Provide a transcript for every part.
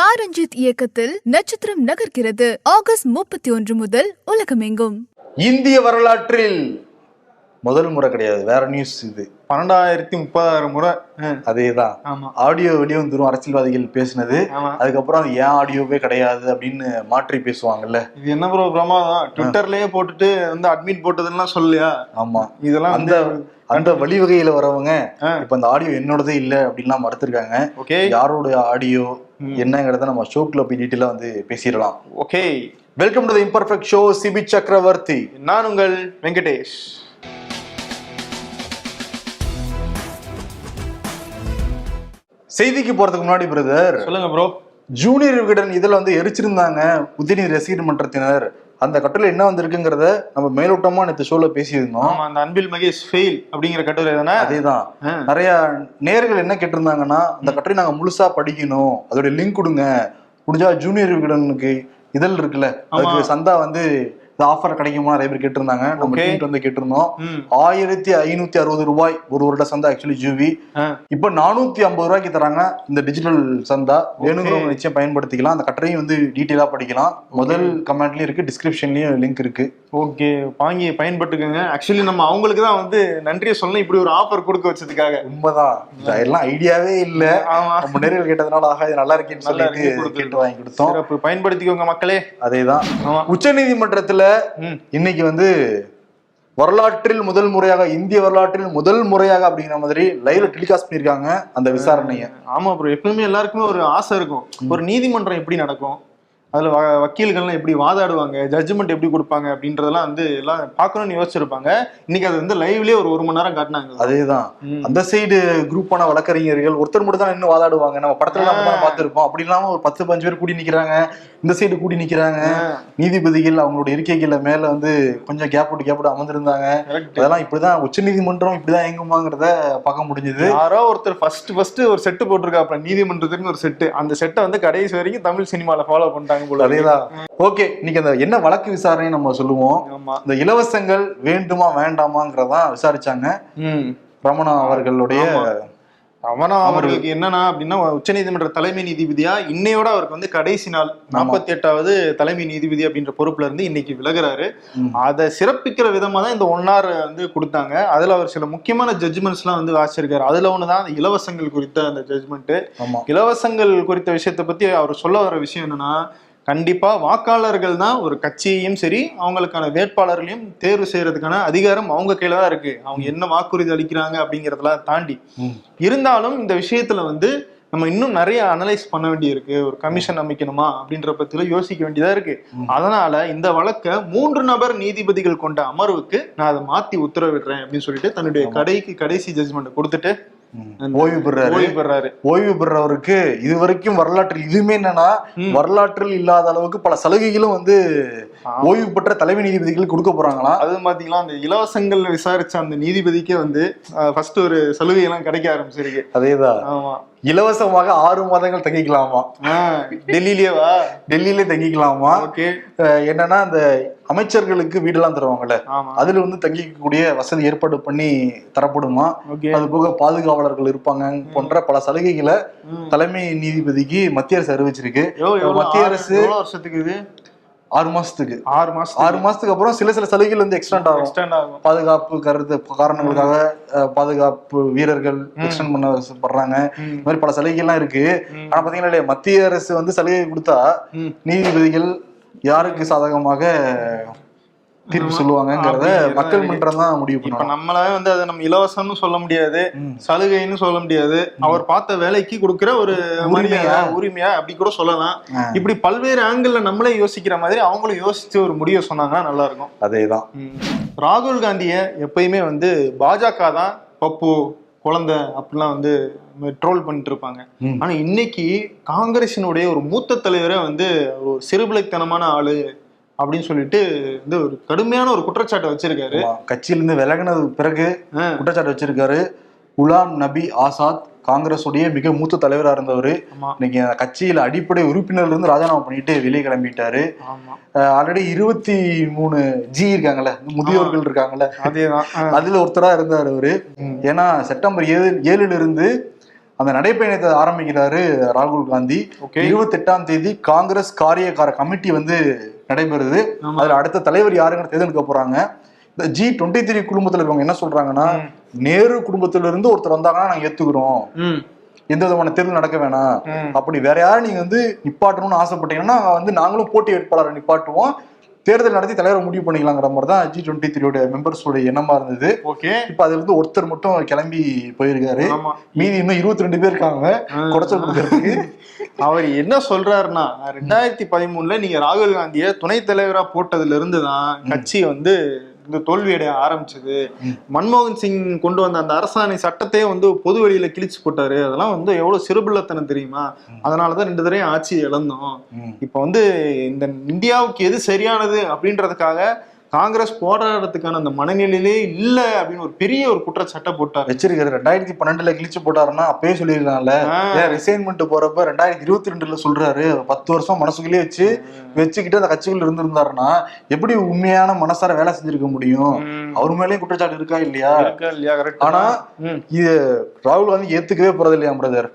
பாரஞ்சித் இயக்கத்தில் நட்சத்திரம் நகர்கிறது. ஆகஸ்ட் முப்பத்தி ஒன்று முதல் உலகமெங்கும். இந்திய வரலாற்றில் முதல் முறை கிடையாது வேற நியூஸ் இது. பன்னெண்டாயிரத்தி முப்பதாயிரம் முறை அஹ், அதேதான். ஆமா. ஆடியோ வெளியே வந்துரும் அரசியல்வாதிகள் பேசினது. அதுக்கப்புறம் அது ஏன் ஆடியோவே கிடையாது அப்படின்னு மாற்றி பேசுவாங்கல்ல. இது என்ன ப்ரோ பிரமாதம்? ட்விட்டர்லயே போட்டுட்டு வந்து அட்மிட் போட்டதுலாம் சொல்லியா ஆமா. இதெல்லாம் அந்த அந்த வழிவகையில வரவங்க. இப்ப அந்த ஆடியோ என்னோடதே இல்ல அப்படின்லாம் மறுத்திருக்காங்க. ஓகே. யாரோட ஆடியோ. என்னங்கிறத நம்ம ஷோக்குள்ள போய் டீட்டெயிலா வந்து பேசிடலாம். Okay. Welcome to imperfect show Sibi Chakravarthy நான் உங்கள் வெங்கடேஷ். செய்திக்கு போறதுக்கு முன்னாடி பிரதர் சொல்லுங்க ப்ரோ ஜூனியர் விகடன் இதுல வந்து எரிச்சிருந்தாங்க உதயநிதி ரசிகர் மன்றத்தினர். அந்த கட்டுரை என்ன வந்திருக்குங்கிறத நம்ம மேலோட்டமா நேற்று ஷோல பேசியிருந்தோம். அந்த அன்பில் மகேஷ் ஃபெயில் அப்படிங்கிற கட்டுரை தானே? அதேதான். நிறைய நேர்கள் என்ன கேட்டிருந்தாங்கன்னா அந்த கட்டுரை நாங்க முழுசா படிக்கணும். அதோட லிங்க் கொடுங்க. முடிஞ்சா ஜூனியர் விகடனுக்கு இதழ் இருக்குல்ல அதுக்கு சந்தா வந்து இந்த ஆஃபர் கிடைக்குமா நிறைய பேர் கேட்டிருந்தாங்க. நம்ம. டீம் வந்து கேட்டிருந்தோம். ஆயிரத்தி ஐநூத்தி அறுபது ரூபாய் ஒரு வருட சந்தா ஆக்சுவலி ஜூவி. இப்ப நானூத்தி ஐம்பது ரூபாய்க்கு தராங்க இந்த டிஜிட்டல் சந்தா. வேணுங்கிறவங்க நிச்சயம் பயன்படுத்திக்கலாம். அந்த கட்டுரையும் வந்து டீட்டெயிலா படிக்கலாம். முதல் கமெண்ட்லயும் இருக்கு டிஸ்கிரிப்ஷன்லயும் லிங்க் இருக்கு. ஓகே வாங்கி பயன்பட்டுக்கோங்க. ஆக்சுவலி நம்ம அவங்களுக்கு தான் வந்து நன்றியை சொல்லணும். இப்படி ஒரு ஆஃபர் கொடுக்க வச்சதுக்காக. உண்மைதான். இதெல்லாம் ஐடியாவே இல்ல. ஆமா. நம்ம நேரில் கேட்டதுனால ஆகா இது நல்லா இருக்கேன்னு சொல்லிட்டு. கேட்டு வாங்கி கொடுத்தோம். பயன்படுத்திக்கோங்க மக்களே. அதேதான். உச்ச நீதிமன்றத்துல இன்னைக்கு வந்து வரலாற்றில் முதல் முறையாக இந்திய வரலாற்றில் முதல் முறையாக அப்படிங்கிற மாதிரி லைவ்ல டெலிகாஸ்ட் பண்ணிருக்காங்க அந்த விசாரணைய. ஆமா ப்ரோ எப்பவுமே எல்லாருக்குமே ஒரு ஆசை இருக்கும். ஒரு நீதிமன்றம் எப்படி நடக்கும்? அதுல வ- வக்கீல்கள்லாம் எப்படி வாதாடுவாங்க? ஜட்ஜ்மெண்ட் எப்படி கொடுப்பாங்க? அப்படின்றதெல்லாம் வந்து எல்லாம் பார்க்கணும்னு யோசிச்சிருப்பாங்க. இன்னைக்கு அது வந்து லைவ்லயே ஒரு ஒரு மணி நேரம் காட்டினாங்க. அதேதான். ம். அந்த சைடு குரூப்பான வழக்கறிஞர்கள் ஒருத்தர் மட்டும் தான் இன்னும் வாதாடுவாங்க. நம்ம படத்துல தான் பார்த்திருப்போம். அப்படி இல்லாம ஒரு பத்து பஞ்சு பேர் கூடி நிக்கிறாங்க. இந்த சைடு கூடி நிக்கிறாங்க. நீதிபதிகள் அவங்களோட இருக்கைகள்ல மேல வந்து கொஞ்சம் கேப் விட்டு கேப் விட்டு அமர்ந்திருந்தாங்க. அதெல்லாம் இப்படிதான் உச்ச நீதிமன்றம் இப்படிதான் இயங்குமாங்கிறத பார்க்க முடிஞ்சது. யாரோ ஒருத்தர் ஃபர்ஸ்ட் ஃபர்ஸ்ட் ஒரு செட்டு போட்டிருக்காப்ல நீதிமன்றத்துக்கு ஒரு செட்டு அந்த செட்டை வந்து கடைசி வரைக்கும் தமிழ் சினிமால ஃபாலோ பண்ணிட்டாங்க. போல. அதேதான். ஓகே இன்னைக்கு அந்த என்ன வழக்கு விசாரணை நம்ம சொல்லுவோம். இந்த இலவசங்கள் வேண்டுமா வேண்டாமாங்கிறதான் விசாரிச்சாங்க. ரமணா அவர்களுடைய ரமணா அவர்களுக்கு என்னன்னா அப்படின்னா உச்சநீதிமன்ற தலைமை நீதிபதியா இன்னையோட அவருக்கு வந்து கடைசி நாள் நாற்பத்தி எட்டாவது தலைமை நீதிபதி அப்படின்ற பொறுப்புல இருந்து இன்னைக்கு விலகுறாரு. அதை சிறப்பிக்கிற விதமா தான் இந்த ஒன்னார் வந்து கொடுத்தாங்க. அதுல அவர் சில முக்கியமான ஜட்ஜ்மெண்ட்ஸ் எல்லாம் வந்து வாசிச்சிருக்காரு. அதுல ஒண்ணுதான் அந்த இலவசங்கள் குறித்த அந்த ஜட்ஜ்மெண்ட் இலவசங்கள் குறித்த விஷயத்தை பத்தி அவர் சொல்ல வர விஷயம் என்னன்னா கண்டிப்பா வாக்காளர்கள் தான் ஒரு கட்சியையும் சரி அவங்களுக்கான வேட்பாளர்களையும் தேர்வு செய்யறதுக்கான அதிகாரம் அவங்க கையில தான் இருக்கு அவங்க என்ன வாக்குறுதி அளிக்கிறாங்க அப்படிங்கறதெல்லாம் தாண்டி. இருந்தாலும் இந்த விஷயத்துல வந்து நம்ம இன்னும் நிறைய அனலைஸ் பண்ண வேண்டியிருக்கு ஒரு கமிஷன் அமைக்கணுமா அப்படின்ற பத்தில யோசிக்க வேண்டியதா இருக்கு. அதனால இந்த வழக்க மூன்று நபர் நீதிபதிகள் கொண்ட அமர்வுக்கு நான் அதை மாத்தி உத்தரவிடுறேன் அப்படின்னு சொல்லிட்டு தன்னுடைய கடைக்கு கடைசி ஜட்ஜ்மெண்ட் கொடுத்துட்டு. ஓய்வு பெறாரு. ஓய்வு பெறாரு. ஓய்வு பெறவருக்கு இது வரைக்கும் வரலாற்றில் இதுவுமே என்னன்னா. வரலாற்றில் இல்லாத அளவுக்கு பல சலுகைகளும் வந்து. ஓய்வு பெற்ற தலைமை நீதிபதிகள் கொடுக்க போறாங்களாம். அது பாத்தீங்களா அந்த இலவசங்கள் விசாரிச்ச அந்த நீதிபதிக்கே வந்து ஃபர்ஸ்ட் ஒரு சலுகை எல்லாம் கிடைக்க ஆரம்பிச்சிருக்கு. அதேதான். ஆமா. இலவசமாக ஆறு மாதங்கள் தங்கிக்கலாமா? ஆஹ் டெல்லியிலேயே வா. டெல்லியிலே தங்கிக்கலாமா? என்னன்னா அந்த அமைச்சர்களுக்கு வீடெல்லாம் தருவாங்கல்ல? அதுல வந்து தங்கிக்கக்கூடிய வசதி ஏற்பாடு பண்ணி தரப்படுமா? அது போக பாதுகாவலர்கள் இருப்பாங்க போன்ற பல சலுகைகளை தலைமை நீதிபதிக்கு மத்திய அரசு அறிவிச்சிருக்கு. மத்திய அரசு வருஷத்துக்கு இது? ஆறு மாசத்துக்கு. ஆறு மாசம் ஆறு மாசத்துக்கு அப்புறம் சில சில சலுகைகள் வந்து எக்ஸ்டெண்ட் ஆகும். எக்ஸ்டெண்ட் ஆகும். பாதுகாப்பு கருத்து காரணங்களுக்காக பாதுகாப்பு வீரர்கள் எக்ஸ்டெண்ட் பண்ணப்படுறாங்க ம். இந்த மாதிரி பல சலுகைகள்லாம் இருக்கு. ஆனா பாத்தீங்கன்னா இல்லையா, மத்திய அரசு வந்து சலுகை கொடுத்தா. நீதிபதிகள் யாருக்கு சாதகமாக தீர்ப்பு சொல்லுவாங்கங்கிறத மக்கள் மன்றம் தான் முடிவு இப்ப பண்ணுவாங்க நம்மள வந்து அதை நம்ம இலவசம்னு சொல்ல முடியாது. சலுகைன்னு சொல்ல முடியாது அவர் பார்த்த வேலைக்கு கொடுக்கிற ஒரு உரிமையா? உரிமையா அப்படி கூட சொல்லலாம். இப்படி பல்வேறு ஆங்கிள் நம்மளே யோசிக்கிற மாதிரி அவங்களும் யோசிச்சு ஒரு முடிவை சொன்னாங்கன்னா நல்லா இருக்கும் அதேதான். ராகுல் காந்திய எப்பயுமே வந்து பாஜக தான் பப்பு குழந்தை அப்படிலாம் வந்து ட்ரோல் பண்ணிட்டு இருப்பாங்க. ஆனா இன்னைக்கு காங்கிரசினுடைய ஒரு மூத்த தலைவரே வந்து ஒரு சிறுபிளைத்தனமான ஆளு அப்படின்னு சொல்லிட்டு வந்து ஒரு கடுமையான ஒரு குற்றச்சாட்டை வச்சிருக்காரு. கட்சியிலிருந்து விலகினது பிறகு. குற்றச்சாட்டு வச்சிருக்காரு குலாம் நபி ஆசாத் காங்கிரஸுடைய மிக மூத்த தலைவரா இருந்தவர் இன்னைக்கு கட்சியில அடிப்படை உறுப்பினர்ல இருந்து ராஜினாமா பண்ணிட்டு வெளியே கிளம்பிட்டாரு ஆல்ரெடி இருபத்தி மூணு ஜி இருக்காங்கல்ல முதியோர்கள் இருக்காங்கல்ல அதேதான். அதுல ஒருத்தரா இருந்தார் அவரு. ஏன்னா செப்டம்பர் ஏழு ஏழுல இருந்து அந்த நடைப்பயணத்தை ஆரம்பிக்கிறாரு ராகுல் காந்தி. இருபத்தி எட்டாம் தேதி காங்கிரஸ் காரியக்கார கமிட்டி வந்து நடைபெறுது. அதுல அடுத்த தலைவர் யாருன்னு தேர்ந்தெடுக்க போறாங்க. இந்த ஜி டுவெண்ட்டி த்ரீ குடும்பத்துல இருக்கவங்க என்ன சொல்றாங்கன்னா நேரு குடும்பத்துல இருந்து ஒருத்தர் வந்தாங்கன்னா நாங்க ஏத்துக்கிறோம். எந்த விதமான தேர்தல் நடக்க வேணாம். அப்படி வேற யாரும் நீங்க வந்து நிப்பாட்டணும்னு ஆசைப்பட்டீங்கன்னா வந்து நாங்களும் போட்டி வேட்பாளரை நிப்பாட்டுவோம். தேர்தல் நடத்தி தலைவரை முடிவு பண்ணிக்கலாங்கிற மாதிரி தான் ஜி டுவெண்ட்டி த்ரீயோட மெம்பர்ஸோட எண்ணமா இருந்தது. ஓகே இப்ப அதுல இருந்து ஒருத்தர் மட்டும் கிளம்பி போயிருக்காரு. மீதி இன்னும் இருபத்தி ரெண்டு பேர் இருக்காங்க. குறைச்சல் கொடுக்கறதுக்கு. அவர் என்ன சொல்றாருன்னா ரெண்டாயிரத்தி பதிமூணுல நீங்க ராகுல் காந்திய துணைத் தலைவரா போட்டதுல இருந்து தான் கட்சி வந்து இந்த தோல்வியடைய ஆரம்பிச்சது. மன்மோகன் சிங் கொண்டு வந்த அந்த அரசாணை சட்டத்தையே வந்து பொது வெளியில கிழிச்சு போட்டாரு. அதெல்லாம் வந்து எவ்வளவு சிறுபிள்ளத்தனம் தெரியுமா? அதனாலதான் ரெண்டு தடவையும் ஆட்சி இழந்தோம். இப்ப வந்து இந்த இந்தியாவுக்கு எது சரியானது அப்படின்றதுக்காக காங்கிரஸ் போராடுறதுக்கான அந்த மனநிலையிலே இல்ல அப்படின்னு ஒரு பெரிய ஒரு குற்றச்சாட்டை போட்டாரு. வச்சிருக்காரு ரெண்டாயிரத்தி பன்னெண்டுல கிழிச்சு போட்டாருன்னா அப்பயே. ஏன் ரிசைன்மெண்ட் போறப்ப ரெண்டாயிரத்தி இருபத்தி ரெண்டுல சொல்றாரு பத்து வருஷம் மனசுக்குள்ளேயே வச்சு வச்சுக்கிட்டு அந்த கட்சிக்குள்ள இருந்திருந்தாருன்னா எப்படி உண்மையான மனசார வேலை செஞ்சிருக்க முடியும். அவர் மேலயும் குற்றச்சாட்டு இருக்கா இல்லையா? இருக்கா இல்லையா? ஆனா. இது ராகுல் காந்தி ஏத்துக்கவே போறது இல்லையா பிரதர்.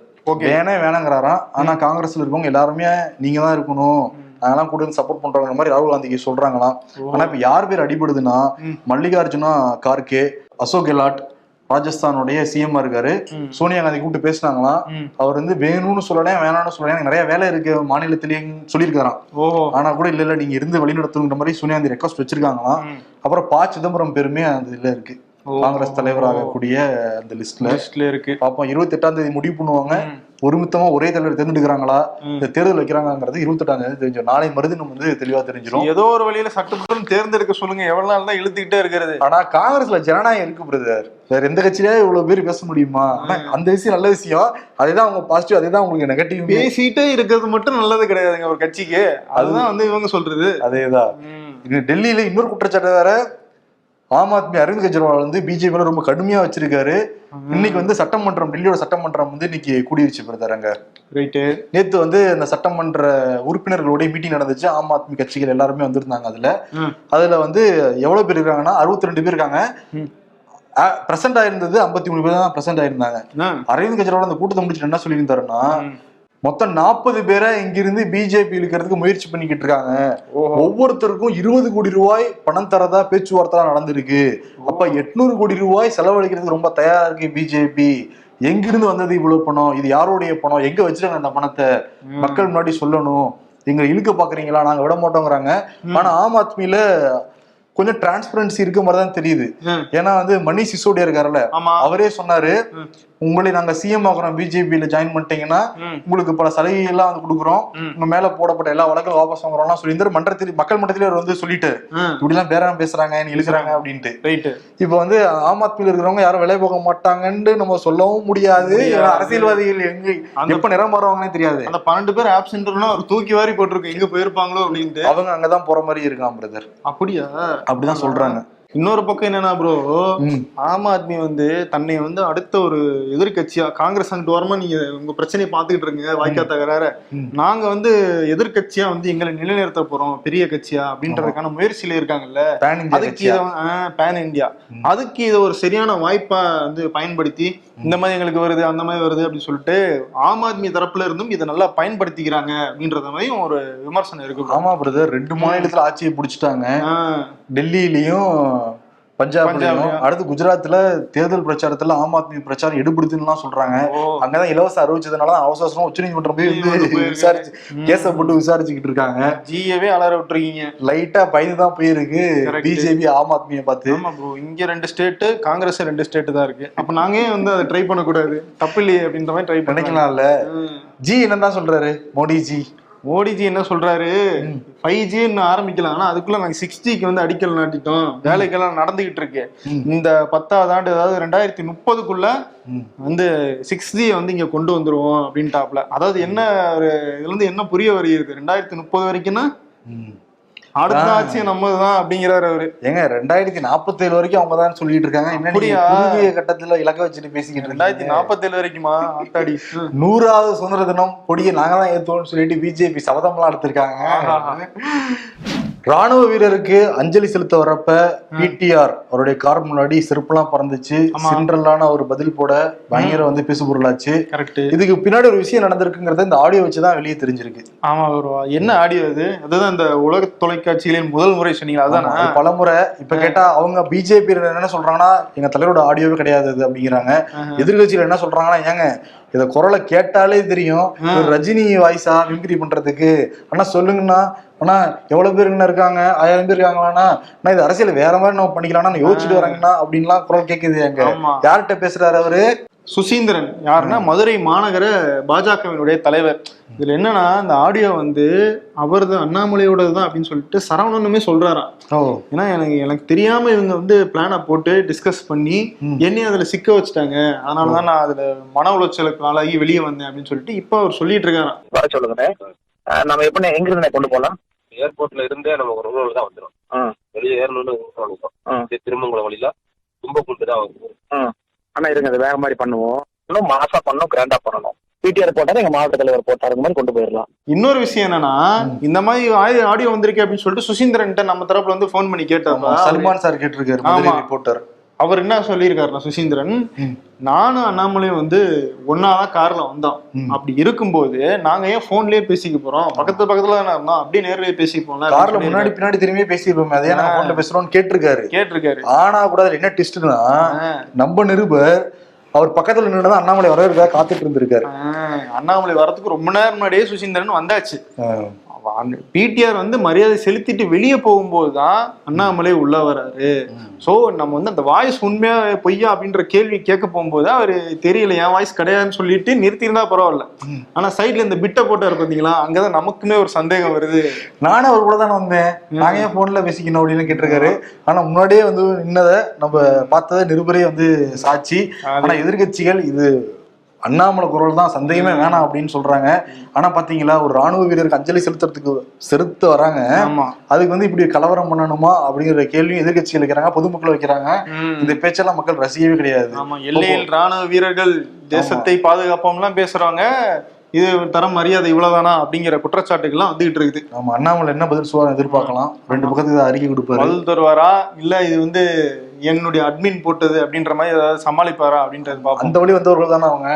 வேணே வேணாங்கிறாராம். ஆனா காங்கிரஸ்ல இருக்கவங்க எல்லாருமே நீங்க தான் இருக்கணும் நாங்கெல்லாம் கூட சப்போர்ட் பண்றவங்க மாதிரி ராகுல் காந்திக்கு சொல்றாங்களாம். ஆனா இப்ப யார் பேர் அடிபடுதுன்னா மல்லிகார்ஜுனா கார்கே அசோக் கெலாட் ராஜஸ்தானுடைய சிஎம் இருக்காரு. சோனியா காந்தி கூப்பிட்டு பேசினாங்களாம். அவர் வந்து வேணும்னு சொல்லலாம் வேணாம்னு சொல்லலாம் எனக்கு நிறைய வேலை இருக்கு மாநிலத்திலேயும் சொல்லியிருக்காராம் ஆனா கூட இல்ல இல்ல நீங்க இருந்து வழிநடத்துங்கிற மாதிரி சோனியா காந்தி ரெக்வஸ்ட் வச்சிருக்காங்களாம். அப்புறம் ப சிதம்பரம் பேருமே அந்த இதுல இருக்கு. காங்கிரஸ் தலைவராகக்கூடிய அந்த லிஸ்ட்ல. லிஸ்ட்ல இருக்கு. பாப்போம் இருபத்தி எட்டாம் தேதி முடிவு பண்ணுவாங்க. ஒருமித்தமா ஒரே தலைவர் தேர்ந்தெடுக்கிறாங்களா. இந்த தேர்தல் வைக்கிறாங்கிறது இருபத்தி எட்டாம் தேதி தெரிஞ்சிடும். நாளை மறுதினம் வந்து தெளிவா தெரிஞ்சிடும். ஏதோ ஒரு வழியில சட்டமன்றம் தேர்ந்தெடுக்க சொல்லுங்க. எவ்வளவு நாள் தான் இழுத்துக்கிட்டே இருக்கிறது. ஆனா காங்கிரஸ்ல ஜனநாயகம் இருக்கு பிரதர் வேற எந்த கட்சியிலே இவ்வளவு பேர் பேச முடியுமா? அந்த விஷயம் நல்ல விஷயம். அதேதான் அவங்க பாசிட்டிவ் அதேதான் உங்களுக்கு நெகட்டிவ் பேசிட்டே இருக்கிறது மட்டும் நல்லது கிடையாதுங்க ஒரு கட்சிக்கு. அதுதான் வந்து இவங்க சொல்றது. அதேதான். இது டெல்லியில இன்னொரு குற்றச்சாட்டு வேற. ஆம் ஆத்மி அரவிந்த் கெஜ்ரிவால் வந்து பிஜேபியில ரொம்ப கடுமையா வச்சிருக்காரு இன்னைக்கு வந்து சட்டமன்றம் டெல்லியோட சட்டமன்றம் வந்து இன்னைக்கு கூடிருச்சு பிரதர் அங்க ரைட்டு நேத்து வந்து இந்த சட்டமன்ற உறுப்பினர்களுடைய மீட்டிங் நடந்துச்சு ஆம் ஆத்மி கட்சிகள் எல்லாருமே வந்திருந்தாங்க அதுல. அதுல வந்து எவ்வளவு பேர் இருக்காங்கன்னா அறுபத்தி ரெண்டு பேர் இருக்காங்க. பிரசன்ட் ஆயிருந்தது ஐம்பத்தி மூணு பேர் தான் பிரசன்ட் ஆயிருந்தாங்க. அரவிந்த் கெஜ்ரிவால் அந்த கூட்டத்தை முடிச்சுட்டு என்ன சொல்லியிருந்தாருன்னா. மொத்தம் நாற்பது பேரை இங்கிருந்து பிஜேபி இழுக்கிறதுக்கு முயற்சி பண்ணிக்கிட்டு இருக்காங்க. ஒவ்வொருத்தருக்கும் இருபது கோடி ரூபாய் பணம் தரதா பேச்சுவார்த்தை நடந்திருக்கு. அப்ப எட்நூறு கோடி ரூபாய் செலவழிக்கிறதுக்கு ரொம்ப தயாரா இருக்கு பிஜேபி எங்கிருந்து வந்தது இவ்வளவு பணம்? இது யாருடைய பணம்? எங்க வச்சிருக்காங்க அந்த பணத்தை? மக்கள் முன்னாடி சொல்லணும். எங்க இழுக்க பாக்குறீங்களா? நாங்க விட மாட்டோங்கிறாங்க. ஆனா ஆம் ஆத்மியில கொஞ்சம் டிரான்ஸ்பரன்சி இருக்க மாதிரி தான் தெரியுது. ஏன்னா வந்து மணிஷ் சிசோடியா இருக்காருல்ல அவரே சொன்னாரு. உங்களை நாங்க சிஎம் ஆக்குறோம் பிஜேபியில ஜாயின் பண்ணிட்டீங்கன்னா. உங்களுக்கு பல சலுகை எல்லாம் வந்து கொடுக்குறோம். உங்க மேல போடப்பட்ட எல்லா வழக்கும் வாபஸ் வாங்குறோம்லாம் சொல்லியிருந்தாரு மன்றத்தில் மக்கள் மன்றத்திலே அவர் வந்து சொல்லிட்டு. இப்படி எல்லாம் பேரம் பேசுறாங்க இழுக்கிறாங்க அப்படின்ட்டு. இப்ப வந்து ஆம் ஆத்மியில இருக்கிறவங்க யாரும் விலை போக மாட்டாங்கன்னு நம்ம சொல்லவும் முடியாது. அரசியல்வாதிகள் எங்க எப்ப நிறம் மாறுவாங்கன்னே தெரியாது. அந்த பன்னெண்டு பேர் ஆப்சென்ட்னா தூக்கி வாரி போட்டிருக்கு எங்க போயிருப்பாங்களோ அப்படின்ட்டு. அவங்க அங்கதான் போற மாதிரி இருக்கான் பிரதர் அப்படியா? அப்படிதான் சொல்றாங்க. இன்னொரு பக்கம் என்னன்னா ப்ரோ. ஆம் ஆத்மி வந்து தன்னை வந்து அடுத்த ஒரு எதிர்க்கட்சியா காங்கிரஸ் அங்கிட்டு வரமா நீங்க உங்க பிரச்சனையை பாத்துக்கிட்டு இருங்க வாய்க்கா தகராற. நாங்க வந்து எதிர்க்கட்சியா வந்து எங்களை நிலைநிறுத்த போறோம் பெரிய கட்சியா அப்படின்றதுக்கான முயற்சியில இருக்காங்கல்ல. அதுக்கு. இதை பேன் இந்தியா அதுக்கு இதை ஒரு சரியான வாய்ப்பா வந்து பயன்படுத்தி இந்த மாதிரி எங்களுக்கு வருது அந்த மாதிரி வருது அப்படின்னு சொல்லிட்டு ஆம் ஆத்மி தரப்புல இருந்தும் இதை நல்லா பயன்படுத்திக்கிறாங்க அப்படின்றத மாதிரியும் ஒரு விமர்சனம் இருக்கு. ஆமா பிரதர் ரெண்டு மாநிலத்துல ஆட்சியை பிடிச்சிட்டாங்க. டெல்லியிலயும் பஞ்சாப்லயும். அடுத்து குஜராத்ல தேர்தல் பிரச்சாரத்துல ஆம் ஆத்மி பிரச்சாரம் எடுபடுதுன்னு சொல்றாங்க. அங்கதான் இலவசம் அறிவிச்சதுனால தான் அவசர அவசரம் உச்ச நீதிமன்றம் போய். விசாரிச்சு. கேஸ போட்டு விசாரிச்சுக்கிட்டு இருக்காங்க. ஜியவே அலற விட்டுருக்கீங்க. லைட்டா பயந்து தான் போயிருக்கு. பிஜேபி ஆம் ஆத்மியை பார்த்து. இங்க ரெண்டு ஸ்டேட் காங்கிரஸ் ரெண்டு ஸ்டேட் தான் இருக்கு. அப்ப நாங்க ஏன் வந்து அதை ட்ரை பண்ணக்கூடாது? தப்பு இல்லையே அப்படின்ற மாதிரி ட்ரை நினைக்கலாம்ல. ம். ஜி என்னதான் சொல்றாரு? மோடிஜி. மோடிஜி என்ன சொல்றாரு? ஃபைவ் ஜின்னு ஆரம்பிக்கலாம் ஆனா அதுக்குள்ள நாங்க சிக்ஸ் ஜிக்கு வந்து அடிக்கல் நாட்டிட்டோம். வேலைக்கெல்லாம் நடந்துகிட்டு இருக்கு. இந்த பத்தாவது ஆண்டு அதாவது ரெண்டாயிரத்தி முப்பதுக்குள்ள. வந்து சிக்ஸ் ஜி வந்து இங்க கொண்டு வந்துருவோம் அப்படின்ட்டாப்ல. அதாவது என்ன ஒரு இதுல இருந்து என்ன புரிய வருகிறது? ரெண்டாயிரத்தி முப்பது வரைக்கும்னா. அடுத்த ஆட்சி நம்மதுதான் அப்படிங்கிறாரு அவரு. ஏங்க ரெண்டாயிரத்தி நாற்பத்தி ஏழு வரைக்கும் அவங்க தான் சொல்லிட்டு இருக்காங்க என்ன கட்டத்துல இலக்க வச்சுட்டு பேசிக்கிட்டு ரெண்டாயிரத்தி நாற்பத்தேழு வரைக்குமா? ம். நூறாவது சுதந்திர தினம் கொடியை நாங்க தான் ஏத்துவோம்னு சொல்லிட்டு பிஜேபி சபதம்லாம் எடுத்திருக்காங்க. ராணுவ வீரருக்கு அஞ்சலி செலுத்த வரப்ப பிடிஆர் அவருடைய கார் முன்னாடி செருப்புலாம் பறந்துச்சு. ஆமா. சின்ரலான ஒரு பதில் போட பயங்கர வந்து பேசுபொருளாச்சு. கரெக்ட் இதுக்கு பின்னாடி ஒரு விஷயம் நடந்திருக்குங்கிறத இந்த ஆடியோ வச்சுதான் வெளியே தெரிஞ்சிருக்கு. ஆமா ஒரு என்ன ஆடியோ அது அதுதான் இந்த உலக தொலைக்காட்சிகளின் முதல் முறை சொன்னீங்க அதானே? ஆமா, அது பலமுறை. இப்ப கேட்டா அவங்க பிஜேபி என்ன சொல்றாங்கன்னா எங்க தலைவரோட ஆடியோவே கிடையாது அப்படிங்கிறாங்க. எதிர்கட்சியில என்ன சொல்றாங்கன்னா ஏங்க இத குரலை கேட்டாலே தெரியும். ஒரு ரஜினி வாய்ஸா மிமிக்ரி பண்றதுக்கு. ஆனா சொல்லுங்கண்ணா. ஆனா எவ்வளவு பேருங்கண்ணா இருக்காங்க? ஆயிரம் பேர் இருக்காங்களாண்ணா ஆனா இது அரசியல் வேற மாதிரி நம்ம பண்ணிக்கலாம்னா யோசிச்சுட்டு வராங்கண்ணா. அப்படின்லாம் குரல் கேக்குது எங்க. யார்கிட்ட பேசுறாரு அவரு? சுசீந்திரன் யாருன்னா மதுரை மாநகர பாஜகவினுடைய தலைவர். இதுல என்னன்னா இந்த ஆடியோ வந்து அவரது அண்ணாமலையோடது தான் அப்படின்னு சொல்லிட்டு சரவணனுமே சொல்றாராம் ஓ. ஏன்னா எனக்கு எனக்கு தெரியாம இவங்க வந்து பிளானை போட்டு டிஸ்கஸ் பண்ணி என்னையும் அதுல சிக்க வச்சுட்டாங்க. அதனாலதான் நான் அதுல மன உளைச்சலுக்கு ஆளாகி வெளியே வந்தேன் அப்படின்னு சொல்லிட்டு இப்ப அவர் சொல்லிட்டு இருக்காராம் வர சொல்லுங்கண்ணே. அஹ் நம்ம எப்படி எங்க இருந்து கொண்டு போகலாம்? ஏர்போர்ட்ல இருந்தே நம்ம ஒரு ரோடு தான் வந்துடும். வெளியே ஏறணும்னு திருமங்கலம் வழியில தும்பக்குண்டு தான் வரும் அண்ணா இருங்க அது வேற மாதிரி பண்ணுவோம். இன்னும் மாசா பண்ணணும் கிராண்டா பண்ணணும். பிடிஆர் போட்டாரு எங்க மாவட்ட தலைவர் போட்டாரு மாதிரி கொண்டு போயிடலாம். இன்னொரு விஷயம் என்னன்னா இந்த மாதிரி ஆடியோ வந்திருக்கு அப்படின்னு சொல்லிட்டு சுசீந்திரன்ட்ட நம்ம தரப்புல வந்து ஃபோன் பண்ணி கேட்டப்ப சல்மான் சார் கேட்டிருக்காரு. ரிப்போர்ட்டர் அவர் என்ன சொல்லியிருக்காருன்னா சுசீந்திரன். நானும் அண்ணாமலையும் வந்து ஒன்னாதான் கார்ல வந்தோம். அப்படி இருக்கும்போது நாங்க ஏன் போன்லயே பேசிக்க போறோம்? பக்கத்து பக்கத்துல தானே இருந்தோம். அப்படியே நேர்லயே பேசிப்போம்ல கார்ல முன்னாடி பின்னாடி திரும்பி பேசியிருப்போம் அதே நான் போன்ல பேசுறோம்னு கேட்டிருக்காரு. கேட்டிருக்காரு. ஆனா கூட அதுல என்ன ட்விஸ்ட்னா நம்ம நிருபர் அவர் பக்கத்துல நின்னுதான் அண்ணாமலை வரவேற்காக காத்துட்டு இருந்திருக்காரு. அண்ணாமலை வரதுக்கு ரொம்ப நேரம் முன்னாடியே சுசீந்திரன் வந்தாச்சு. பிடிஆர் வந்து மரியாதை செலுத்திட்டு வெளியே போகும்போது தான் அண்ணாமலை உள்ள வராரு. சோ நம்ம வந்து அந்த வாய்ஸ் உண்மையா பொய்யா அப்படின்ற கேள்வி கேட்க போகும்போது அவரு தெரியல என் வாய்ஸ் கிடையாதுன்னு சொல்லிட்டு நிறுத்தியிருந்தா பரவாயில்ல. ஆனா சைட்ல இந்த பிட்டை போட்டாரு பாத்தீங்களா அங்கதான் நமக்குமே ஒரு சந்தேகம் வருது. நானும் அவர் கூட தானே வந்தேன். நாங்க ஏன் போன்ல பேசிக்கணும் அப்படின்னு கேட்டிருக்காரு. ஆனா முன்னாடியே வந்து நின்னத நம்ம பார்த்தத நிருபரே வந்து சாட்சி. ஆனா எதிர்க்கட்சிகள் இது அண்ணாமலை குரல் தான் சந்தேகமே வேணாம் அப்படின்னு சொல்றாங்க. ஆனா பாத்தீங்களா ஒரு ராணுவ வீரருக்கு அஞ்சலி செலுத்துறதுக்கு செலுத்த வராங்க. அதுக்கு வந்து இப்படி கலவரம் பண்ணணுமா அப்படிங்கிற கேள்வியும் எதிர்க்கட்சிகள் வைக்கிறாங்க பொதுமக்கள் வைக்கிறாங்க. இந்த பேச்செல்லாம் மக்கள் ரசிக்கவே கிடையாது. எல்லையில் ராணுவ வீரர்கள் தேசத்தை பாதுகாப்போம்லாம் பேசுறாங்க. இது தரம் மரியாதை இவ்வளவுதானா அப்படிங்கிற குற்றச்சாட்டுகள்லாம் வந்துகிட்டு இருக்குது. ஆமா அண்ணாமலை என்ன பதில் சொல்லுவாங்க எதிர்பார்க்கலாம். ரெண்டு பக்கத்துக்கு அறிக்கை கொடுப்பாரு. பதில் தருவாரா இல்ல இது வந்து என்னுடைய அட்மின் போட்டது அப்படின்ற மாதிரி ஏதாவது சமாளிப்பாரா அப்படின்றது பார்ப்போம். அந்த வழி வந்தவர்கள் தானே அவங்க.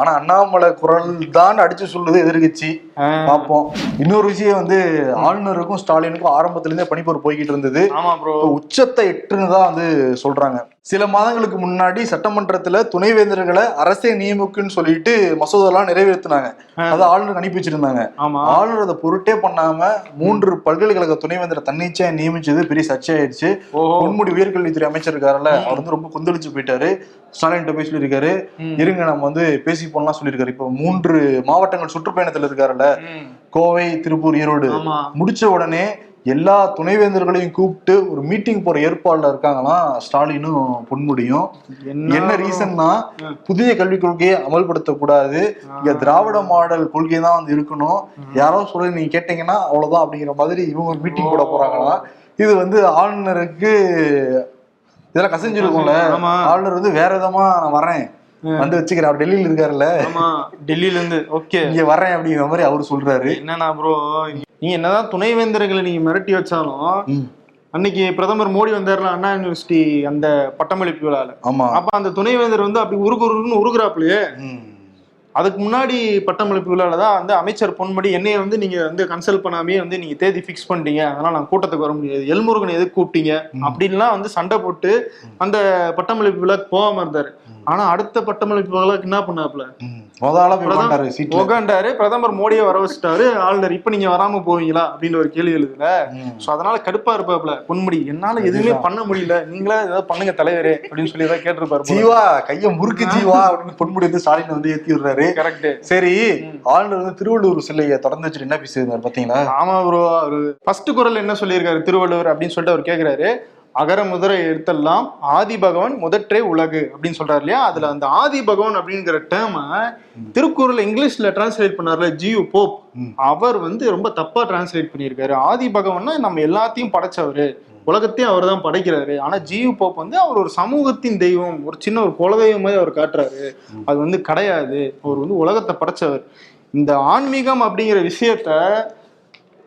ஆனா அண்ணாமலை குரல் தான் அடிச்சு சொல்லுது எதிர்க்கட்சி ஆ. பார்ப்போம். இன்னொரு விஷயம் வந்து ஆளுநருக்கும் ஸ்டாலினுக்கும் ஆரம்பத்துல இருந்தே பணிப்போர் போய்கிட்டு இருந்தது. ஆமா ப்ரோ உச்சத்தை எட்டுன்னு தான் வந்து சொல்றாங்க. சில மாதங்களுக்கு முன்னாடி சட்டமன்றத்துல துணைவேந்தர்களை அரசே நியமிக்குன்னு சொல்லிட்டு மசோதாலாம் நிறைவேற்றினாங்க அதை ஆளுநருக்கு அனுப்பி வச்சிருந்தாங்க. ஆளுநர் அதை பொருட்டே பண்ணாம மூன்று பல்கலைக்கழக துணைவேந்தரை தன்னிச்சையா நியமிச்சது பெரிய சர்ச்சையாயிடுச்சு. ஓஹோ. பொன்முடி உயர்கல்வித்துறை அமைச்சர் இருக்காருல்ல அவர் வந்து ரொம்ப கொந்தளிச்சு போயிட்டாரு. ஸ்டாலின் போய் சொல்லியிருக்காரு. இருங்க நம்ம வந்து பேசி போனலாம் சொல்லியிருக்காரு. இப்போ மூன்று மாவட்டங்கள் சுற்றுப்பயணத்துல இருக்காருல்ல. கோவை திருப்பூர் ஈரோடு. முடிச்ச உடனே எல்லா துணைவேந்தர்களையும் கூப்பிட்டு ஒரு மீட்டிங் போற ஏற்பாடுல இருக்காங்களாம் ஸ்டாலினும் பொன்முடியும். என்ன ரீசன்னா புதிய கல்விக் கொள்கையை அமல்படுத்த கூடாது. இங்க திராவிட மாடல் கொள்கை தான் வந்து இருக்கணும். யாரோ சொல்ல நீங்க கேட்டீங்கன்னா அவ்வளவுதான் அப்படிங்கிற மாதிரி இவங்க மீட்டிங் போட போறாங்களாம் இது வந்து ஆளுநருக்கு இதெல்லாம் கசிஞ்சிருக்கும்ல. ஆமா. ஆளுநர் வந்து வேற விதமா நான் வரேன் வந்து வச்சுக்கிறேன். அவர் டெல்லியில இருக்காருல்ல. ஆமா டெல்லியில இருந்து ஓகே. இங்க வரேன் அப்படிங்கிற மாதிரி அவரு சொல்றாரு. என்னன்னா ப்ரோ நீ என்னதான் துணைவேந்தர்களை நீங்க மிரட்டி வச்சாலும். அன்னைக்கு பிரதமர் மோடி வந்தாருல அண்ணா யூனிவர்சிட்டி அந்த பட்டமளிப்பு விழால. ஆமா. அப்ப அந்த துணைவேந்தர் வந்து அப்படி உருகுருன்னு உருகுறாப்லயே. ம். அதுக்கு முன்னாடி பட்டமளிப்பு விழால தான் வந்து அமைச்சர் பொன்முடி என்னைய வந்து நீங்க வந்து கன்சல்ட் பண்ணாமே வந்து நீங்க தேதி ஃபிக்ஸ் பண்ணிட்டீங்க. அதனால நான் கூட்டத்துக்கு வர முடியாது. எல்முருகன் எதுக்கு கூப்பிட்டீங்க? அப்படின்லாம் வந்து சண்டை போட்டு அந்த பட்டமளிப்பு விழாக்கு போகாம இருந்தாரு. ஆனா அடுத்த பட்டமளிப்பு விழாக்கு என்ன சீட்ல. உக்காண்டாரு பிரதமர் மோடியை வர வச்சுட்டாரு. ஆளுநர் இப்ப நீங்க வராம போவீங்களா? அப்படின்னு ஒரு கேள்வி எழுதுல. சோ அதனால கடுப்பா இருப்பாப்ல பொன்முடி. என்னால எதுவுமே பண்ண முடியல. நீங்களா ஏதாவது பண்ணுங்க தலைவரே அப்படின்னு சொல்லி ஏதாவது கேட்டிருப்பாரு ஜீவா கைய முறுக்கு ஜீவா அப்படின்னு பொன்முடி வந்து ஸ்டாலின் வந்து ஏத்தி விடுறாரு. கரெக்ட் சரி ஆளுநர் வந்து திருவள்ளூர் சிலையை திறந்து வச்சுட்டு என்ன பேசியிருந்தாரு பாத்தீங்களா? ஆமா ப்ரோ அவரு ஃபர்ஸ்ட் குரல் என்ன சொல்லியிருக்காரு? திருவள்ளுவர் அப்படின்னு சொல்லிட்டு அவர் கேக்குறாரு. அகர முதல எழுத்தெல்லாம் ஆதி பகவான் முதற்றே உலகு அப்படின்னு சொல்றாரு இல்லையா? அதுல அந்த ஆதி பகவான் அப்படிங்கிற டேர்ம திருக்குறள் இங்கிலீஷ்ல டிரான்ஸ்லேட் பண்ணார்ல ஜியு போப். அவர் வந்து ரொம்ப தப்பா டிரான்ஸ்லேட் பண்ணியிருக்காரு. ஆதி பகவான்னா நம்ம எல்லாத்தையும் படைச்சவரு. உலகத்தையும் அவர் தான் படைக்கிறாரு. ஆனா ஜியு போப் வந்து அவர் ஒரு சமூகத்தின் தெய்வம். ஒரு சின்ன ஒரு குலதெய்வம் மாதிரி அவர் காட்டுறாரு. அது வந்து கிடையாது. அவர் வந்து உலகத்தை படைச்சவர். இந்த ஆன்மீகம் அப்படிங்கிற விஷயத்த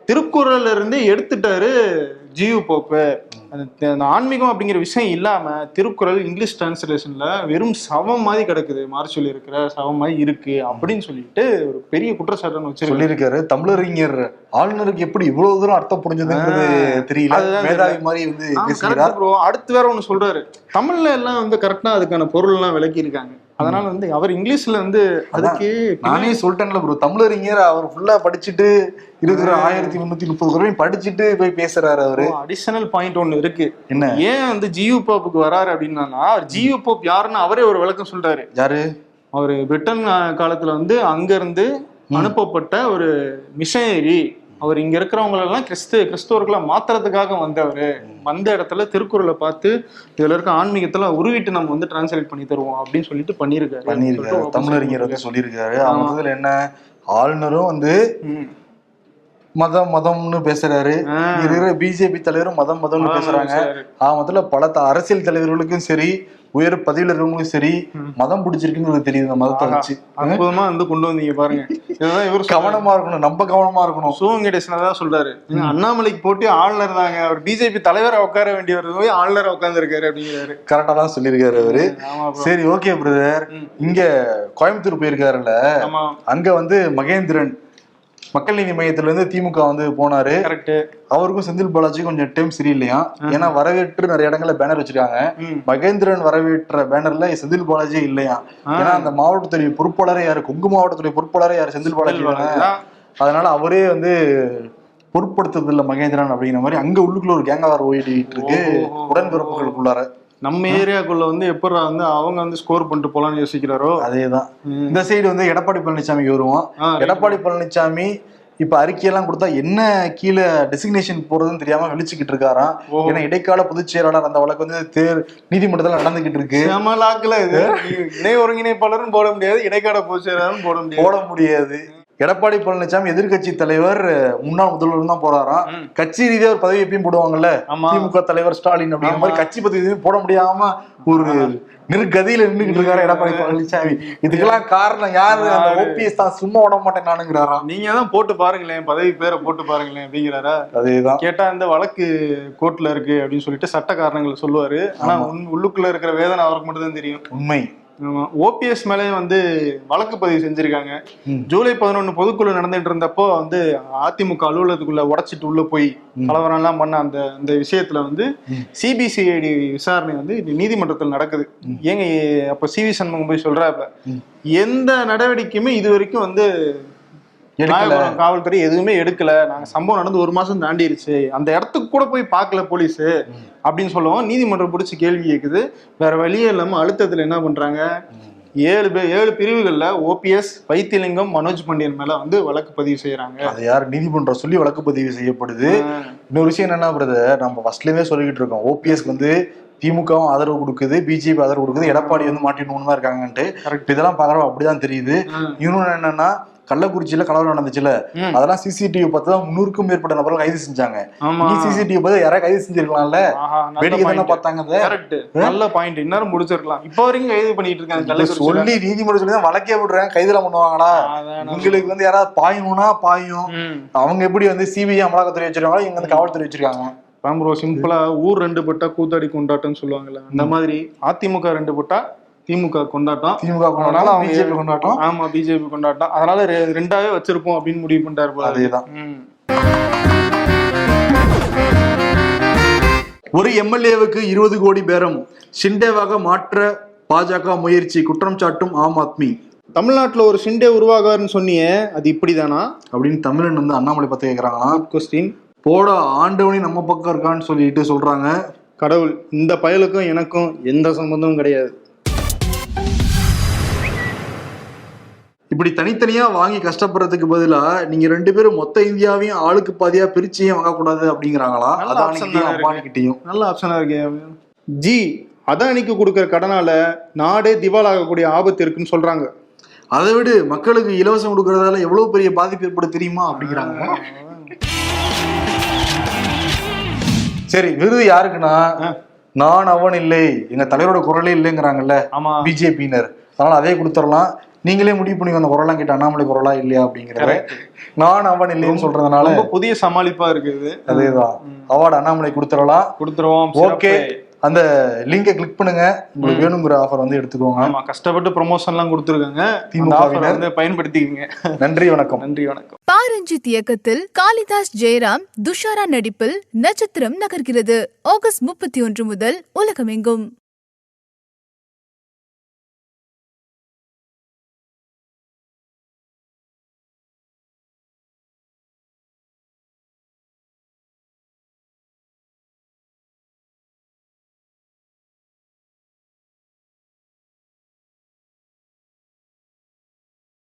திருக்குறள்ல இருந்து எடுத்துட்டாரு ஜியு போப்பு அந்த ஆன்மீகம் அப்படிங்கிற விஷயம் இல்லாம திருக்குறள் இங்கிலீஷ் டிரான்ஸ்லேஷன்ல வெறும் சவம் மாதிரி கிடக்குது. மார்ச்சொல்லி இருக்கிற சவம் மாதிரி இருக்கு அப்படின்னு சொல்லிட்டு ஒரு பெரிய குற்றச்சாட்டுன்னு வச்சிருக்காரு சொல்லியிருக்காரு. தமிழறிஞர் ஆளுநருக்கு எப்படி இவ்வளவு தூரம் அர்த்தம் புரிஞ்சதுங்கிறது தெரியல. மேதாவி மாதிரி வந்து அடுத்து வேற ஒண்ணு சொல்றாரு. தமிழ்ல எல்லாம் வந்து கரெக்டா அதுக்கான பொருள் எல்லாம் விளக்கி இருக்காங்க அதனால வந்து அவர் இங்கிலீஷ்ல வந்து அதுக்கு நானே சொல்லிட்டேன்ல ப்ரோ தமிழறிஞர் அவர் ஃபுல்லா படிச்சுட்டு இருக்கிற ஆயிரத்தி முன்னூத்தி முப்பது குரலையும் படிச்சுட்டு போய் பேசுறாரு அவரு. அடிஷனல் பாயிண்ட் ஒண்ணு இருக்கு. என்ன? ஏன் வந்து ஜியு போப்புக்கு வராரு அப்படின்னா அவர் ஜியு போப் யாருன்னு அவரே ஒரு விளக்கம் சொல்றாரு. யாரு? அவர் பிரிட்டன் காலத்துல வந்து அங்க இருந்து அனுப்பப்பட்ட ஒரு மிஷனரி. அவர் இங்க இருக்கிறவங்களெல்லாம் கிறிஸ்து கிறிஸ்தவர்களை மாத்துறதுக்காக வந்தவர். வந்த இடத்துல திருக்குறளை பார்த்து இதுல இருக்க ஆன்மீகத்துல உருவிட்டு நம்ம வந்து டிரான்ஸ்லேட் பண்ணி தருவோம் அப்படின்னு சொல்லிட்டு பண்ணியிருக்காரு. பண்ணியிருக்காரு. சொல்லிட்டு தமிழறிஞர் வந்து சொல்லியிருக்காரு. அவங்க என்ன ஆளுநரும் வந்து. மதம் மதம்னு பேசுறாரு. ஆ. இருக்கிற பிஜேபி தலைவரும் மதம் மதம்னு மதம் பேசுறாங்க. ஆக மொத்தத்துல பல அரசியல் தலைவர்களுக்கும் சரி உயர் பதவியில இருக்கவங்களுக்கும் சரி மதம் பிடிச்சிருக்குன்னு தெரியுது இந்த மதத்தை வச்சு. அற்புதமா வந்து கொண்டு வந்தீங்க பாருங்க. இதுதான் இவர். கவனமா இருக்கணும் நம்ம கவனமா இருக்கணும். சிவங்கடேசன் தான் சொல்றாரு. அண்ணாமலைக்கு போட்டு ஆளுநர் தாங்க. அவர் பிஜேபி தலைவரை உட்கார வேண்டியவர் போய் ஆளுநர் உட்கார்ந்து இருக்காரு அப்படிங்கிறாரு. கரெக்டா தான் சொல்லியிருக்காரு அவரு. சரி ஓகே பிரதர். இங்க கோயம்புத்தூர் போயிருக்காருல்ல. அங்க வந்து மகேந்திரன். மக்கள் நீதி மையத்துல இருந்து திமுக வந்து போனாரு. கரெக்ட் அவருக்கும் செந்தில் பாலாஜி கொஞ்சம் டைம் சரியில்லையா? ஏன்னா வரவேற்று நிறைய இடங்கள்ல பேனர் வச்சிருக்காங்க. மகேந்திரன் வரவேற்ற பேனர்ல செந்தில் பாலாஜி இல்லையா? ஏன்னா அந்த மாவட்டத்துடைய பொறுப்பாளரே யாரு? கொங்கு மாவட்டத்துடைய பொறுப்பாளரே யாரு? செந்தில் பாலாஜி தானே. அதனால அவரே வந்து பொருட்படுத்துறது இல்ல மகேந்திரன் அப்படிங்கிற மாதிரி. அங்க உள்ளுக்குள்ள ஒரு கேங்கார் ஓடிட்டு இருக்கு. உடன்பிறப்புகளுக்குள்ளார. நம்ம ஏரியாக்குள்ள வந்து எப்படா வந்து அவங்க வந்து ஸ்கோர் பண்ணிட்டு போலாம்னு யோசிக்கிறாரோ? அதேதான். இந்த சைடு வந்து எடப்பாடி பழனிசாமிக்கு வருவோம். எடப்பாடி பழனிசாமி இப்ப அறிக்கையெல்லாம் கொடுத்தா என்ன கீழே டெசிக்னேஷன் போறதுன்னு தெரியாம வெளிச்சுக்கிட்டு இருக்காராம். ஏன்னா இடைக்கால பொதுச் செயலாளர் அந்த வழக்கு வந்து தேர் நீதிமன்றத்துல நடந்துகிட்டு இருக்கு. லாக்குல இது. இணை ஒருங்கிணைப்பாளரும் போட முடியாது இடைக்கால பொதுச்செயலாளரும் போட முடியாது. போட முடியாது. எடப்பாடி பழனிசாமி எதிர்க்கட்சி தலைவர் முன்னாள் முதல்வர் தான் போறாராம். கட்சி ரீதியா ஒரு பதவி எப்பயும் போடுவாங்கல்ல? திமுக தலைவர் ஸ்டாலின் அப்படிங்கிற. மாதிரி கட்சி பதவி எதுவும் போட முடியாம ஒரு நெருக்கதியில நின்றுகிட்டு இருக்காரு எடப்பாடி பழனிசாமி. இதுக்கெல்லாம் காரணம் யாரு? அந்த? ஓபிஎஸ் தான். சும்மா விட மாட்டேன் நானுங்கிறாராம் நீங்க தான் போட்டு பாருங்களேன். பதவி பேரை போட்டு பாருங்களேன் அப்படிங்கிறாரா? அதேதான். கேட்டா இந்த வழக்கு கோர்ட்ல இருக்கு அப்படின்னு சொல்லிட்டு சட்ட காரணங்கள் சொல்லுவாரு. ஆனா உன் உள்ளுக்குள்ள இருக்கிற வேதனை அவருக்கு மட்டும் தான் தெரியும். உண்மை. ஓபிஎஸ் மேலே வந்து வழக்கு பதிவு செஞ்சிருக்காங்க. ஜூலை பதினொன்னு பொதுக்குழு நடந்துட்டு இருந்தப்போ வந்து அதிமுக அலுவலகத்துக்குள்ள உடைச்சிட்டு உள்ள போய் கலவரம் எல்லாம் பண்ண அந்த அந்த விஷயத்துல வந்து சிபிசிஐடி விசாரணை வந்து இது நீதிமன்றத்தில் நடக்குது. ஏங்க அப்ப சிவி சண்முகம் போய் சொல்றாப்ப எந்த நடவடிக்கையுமே இது வரைக்கும் வந்து நாகபுரம் காவல்துறை எதுவுமே எடுக்கல. நாங்க சம்பவம் நடந்து ஒரு மாசம் தாண்டிருச்சு. அந்த இடத்துக்கு கூட போய் பார்க்கல போலீஸ். அப்படின்னு சொல்லவும். நீதிமன்றம் பிடிச்சி கேள்வி கேக்குது. வேற வழியே இல்லாம அழுத்தத்துல என்ன பண்றாங்க? ஏழு பேர் ஏழு பிரிவுகள்ல ஓபிஎஸ் வைத்தியலிங்கம் மனோஜ் பாண்டியன் மேல வந்து வழக்கு பதிவு செய்யறாங்க. அது யார் நீதிமன்றம் சொல்லி வழக்கு பதிவு செய்யப்படுது? இன்னொரு விஷயம் என்னன்னா பிரதர் நம்ம ஃபர்ஸ்ட்லயே சொல்லிக்கிட்டு இருக்கோம். ஓபிஎஸ்க்கு வந்து திமுகவும் ஆதரவு கொடுக்குது பிஜேபி ஆதரவு கொடுக்குது எடப்பாடி வந்து மாட்டிட்டு தான் இருக்காங்கன்ட்டு. இதெல்லாம் பாக்குறோம் அப்படிதான் தெரியுது. ம். இன்னொன்னு என்னன்னா கள்ளக்குறிச்சியில கலவரம் நடந்துச்சுல. அதெல்லாம் சிசிடிவி பார்த்து தான் முன்னூறுக்கும் மேற்பட்ட நபர்கள் கைது செஞ்சாங்க. நீ சிசிடிவி பார்த்து யாராவது கைது செஞ்சிருக்கலாம்ல? வேடிக்கை தானே. பார்த்தாங்க. நல்ல பாயிண்ட் இன்னும் முடிச்சிருக்கலாம். இப்போ வரைக்கும் கைது பண்ணிட்டு இருக்காங்க. சொல்லி நீதிமன்றம் சொல்லி தான் வழக்கே விடுறாங்க கைதுல பண்ணுவாங்களா? உங்களுக்கு வந்து யாராவது பாயணும்னா பாயும். அவங்க எப்படி வந்து சிபிஐ அமலாக்கத்துறை வச்சிருக்காங்களோ இங்க வந்து காவல்துறை வச்சிருக்காங்க. bro, சிம்பிளா ஊர் ரெண்டு பட்டா கூத்தாடி கொண்டாட்டம்னு சொல்லுவாங்கல்ல அந்த மாதிரி அதிமுக ரெண்டு பட்டா திமுக கொண்டாட்டம். திமுக கொண்டாட்டம் அவங்க- பிஜேபி கொண்டாட்டம். ஆமா பிஜேபி கொண்டாட்டம். அதனால ரெண்டாவே வச்சிருப்போம் அப்படின்னு முடிவு பண்ணிட்டாரு போல. அதேதான். ஒரு எம்எல்ஏவுக்கு இருபது கோடி பேரம் ஷிண்டேவாக மாற்ற பாஜக முயற்சி குற்றம் சாட்டும் ஆம் ஆத்மி. தமிழ்நாட்டுல ஒரு சிண்டே உருவாகாருன்னு சொன்னியே அது இப்படிதானா? அப்படின்னு தமிழன் வந்து அண்ணாமலை பத்தி கேக்குறாங்கன்னா கொஸ்டின் போட ஆண்டவனி நம்ம பக்கம் இருக்கான்னு சொல்லிட்டு சொல்றாங்க. கடவுள் இந்த பயலுக்கும் எனக்கும் எந்த சம்பந்தமும் கிடையாது. இப்படி தனித்தனியா வாங்கி கஷ்டப்படுறதுக்கு பதிலா நீங்க ரெண்டு பேரும் மொத்த இந்தியாவையும் ஆளுக்கு பாதியா பிரிச்சியும் வாங்கக்கூடாது அப்படிங்கிறாங்களா? அதானிக்கிட்டையும் தானே அம்பானிக்கிட்டையும் நல்ல ஆப்ஷனா இருக்கே ஜி அதானிக்கு கொடுக்கிற கடனால நாடே திவாலாகக்கூடிய ஆபத்து இருக்குன்னு சொல்றாங்க. அதை விடு மக்களுக்கு இலவசம் கொடுக்கறதால எவ்வளவு பெரிய பாதிப்பு ஏற்படும் தெரியுமா அப்படிங்கிறாங்க. சரி விருது யாருக்குன்னா நான் அவன் இல்லை எங்க தலைவரோட குரலே இல்லைங்கிறாங்கல்ல பிஜேபியினர். அதனால அதே கொடுத்துடலாம். நீங்களே முடிவு பண்ணி அந்த குரலாம் கேட்ட அண்ணாமலை குரலா இல்லையா அப்படிங்கறத. நான் அவன் இல்லைன்னு சொல்றதுனால ரொம்ப புதிய சமாளிப்பா இருக்குது அதேதான். அவார்டு அண்ணாமலை கொடுத்துடலாம் கொடுத்துருவோம். ஓகே. அந்த லிங்கை கிளிக் பண்ணுங்க. உங்களுக்கு வேணுங்கிற ஆஃபர் வந்து எடுத்துக்கோங்க. ஆமா கஷ்டப்பட்டு ப்ரொமோஷன் எல்லாம் கொடுத்துருக்காங்க. வந்து பயன்படுத்திக்கங்க. நன்றி வணக்கம். நன்றி வணக்கம். பாரஞ்சித் இயக்கத்தில் காளிதாஸ் ஜெயராம் துஷாரா நடிப்பில் நட்சத்திரம் நகர்கிறது. ஆகஸ்ட் முப்பத்தி ஒன்று முதல் உலகமெங்கும்.